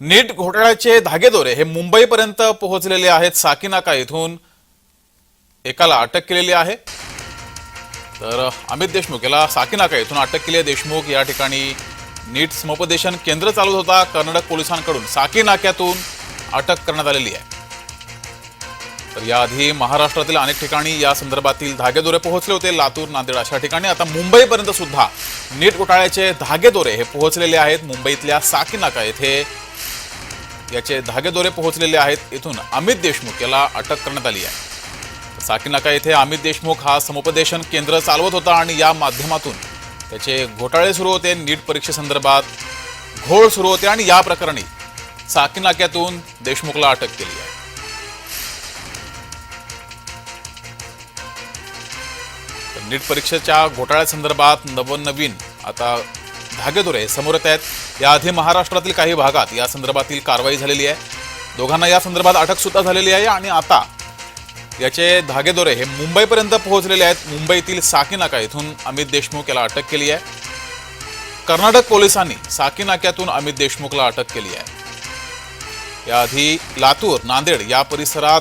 नीट घोटाळ्याचे धागेदोरे हे मुंबईपर्यंत पोहोचलेले आहेत साकीनाका येथून एकाला अटक केलेली आहे. तर अमित देशमुख याला साकीनाका येथून अटक केली आहे देशमुख. या ठिकाणी नीट समुपदेशन केंद्र चालवत होता. कर्नाटक पोलिसांकडून साकी नाक्यातून अटक करण्यात आलेली आहे. तर याआधी महाराष्ट्रातील अनेक ठिकाणी या संदर्भातील धागेदोरे पोहोचले होते. लातूर नांदेड अशा ठिकाणी. आता मुंबईपर्यंत सुद्धा नीट घोटाळ्याचे धागेदोरे हे पोहोचलेले आहेत. मुंबईतल्या साकीनाका येथे याचे धागेदोरे पोहोचलेले आहेत. इथून अमित देशमुख याला अटक करण्यात आली आहे. साकीनाका येथे अमित देशमुख हा समुपदेशन केंद्र चालवत होता आणि या माध्यमातून त्याचे घोटाळे सुरू होते. नीट परीक्षेसंदर्भात घोळ सुरू होते आणि या प्रकरणी साकीनाक्यातून देशमुखला अटक केली आहे. नीट परीक्षेच्या घोटाळ्यासंदर्भात नवनवीन आता धागेदोरे समोर येत आहेत. याआधी महाराष्ट्रातील काही भागात या संदर्भातील कारवाई झालेली आहे. दोघांना या संदर्भात अटक सुद्धा झालेली आहे आणि आता याचे धागेदोरे हे मुंबईपर्यंत पोहोचलेले आहेत. मुंबईतील साकीनाका इथून अमित देशमुख याला अटक केली आहे. कर्नाटक पोलिसांनी साकीनाक्यातून अमित देशमुखला अटक केली आहे. याआधी लातूर नांदेड या परिसरात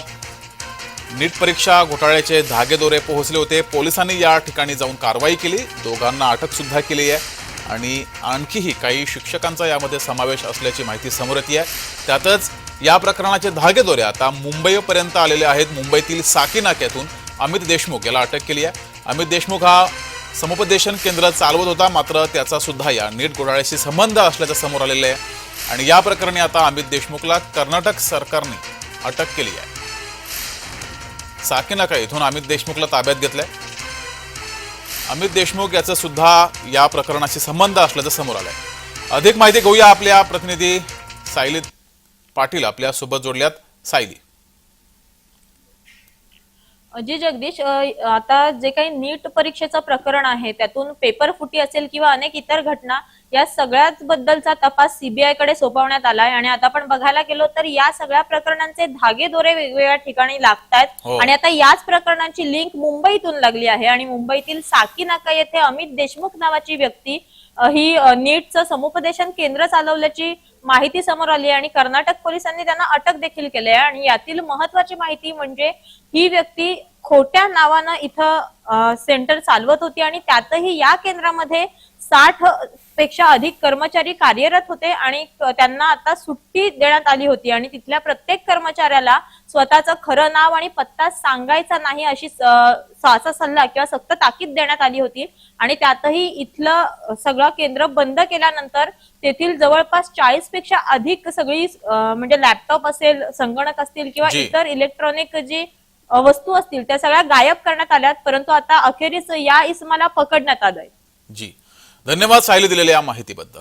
नीट परीक्षा घोटाळ्याचे धागेदोरे पोहोचले होते. पोलिसांनी या ठिकाणी जाऊन कारवाई केली. दोघांना अटक सुद्धा केली आहे. आणि आणखीही काही शिक्षकांचा यामध्ये समावेश असल्याची माहिती समोर येते आहे. त्यातच या प्रकरणाचे धागेदोरे आता मुंबईपर्यंत आलेले आहेत. मुंबईतील साकी नाक्यातून अमित देशमुख याला अटक केली आहे. अमित देशमुख हा समुपदेशन केंद्र चालवत होता. मात्र त्याचा सुद्धा या नीट घोटाळ्याशी संबंध असल्याचं समोर आलेलं आहे. आणि या प्रकरणी आता अमित देशमुखला कर्नाटक सरकारने अटक केली आहे. साकीनाका इथून अमित देशमुखला ताब्यात घेतलंय. अमित देशमुख याचा सुद्धा या प्रकरणाशी संबंध असल्याचं समोर आलंय. अधिक माहिती घेऊया आपल्या प्रतिनिधी सायली पाटील आपल्यासोबत जोडल्यात सायली. अजय जगदीश आता जे काही नीट परीक्षेचं प्रकरण आहे त्यातून पेपर फुटी असेल किंवा अनेक इतर घटना या सगळ्याच बद्दलचा तपास सीबीआयकडे सोपवण्यात आलाय. आणि आता आपण बघायला गेलो तर या सगळ्या प्रकरणांचे धागेदोरे वेगवेगळ्या ठिकाणी लागतायत. हो. आणि आता याच प्रकरणांची लिंक मुंबईतून लागली आहे. आणि मुंबईतील साकी नाका येथे अमित देशमुख नावाची व्यक्ती ही नीटचं समुपदेशन केंद्र चालवल्याची माहिती समोर आली आणि कर्नाटक पोलिसांनी त्यांना अटक देखील केली आहे. आणि यातील महत्वाची माहिती म्हणजे ही व्यक्ती खोट्या नावानं इथं सेंटर चालवत होती आणि त्यातही या केंद्रामध्ये साठ पेक्षा अधिक कर्मचारी कार्यरत होते आणि त्यांना आता सुट्टी देण्यात आली होती. आणि तिथल्या प्रत्येक कर्मचाऱ्याला स्वतःचं खरं नाव आणि पत्ता सांगायचा नाही अशी असा सल्ला किंवा सक्त ताकीद देण्यात आली होती. आणि त्यातही इथलं सगळं केंद्र बंद केल्यानंतर तेथील जवळपास चाळीसपेक्षा अधिक सगळी म्हणजे लॅपटॉप असेल संगणक असतील किंवा. इतर इलेक्ट्रॉनिक जी वस्तू असतील त्या सगळ्या गायब करण्यात आल्यात. परंतु आता अखेरीस या इसमाला पकडण्यात आलंय. जी. धन्यवाद सायली दिलेल्या या माहितीबद्दल.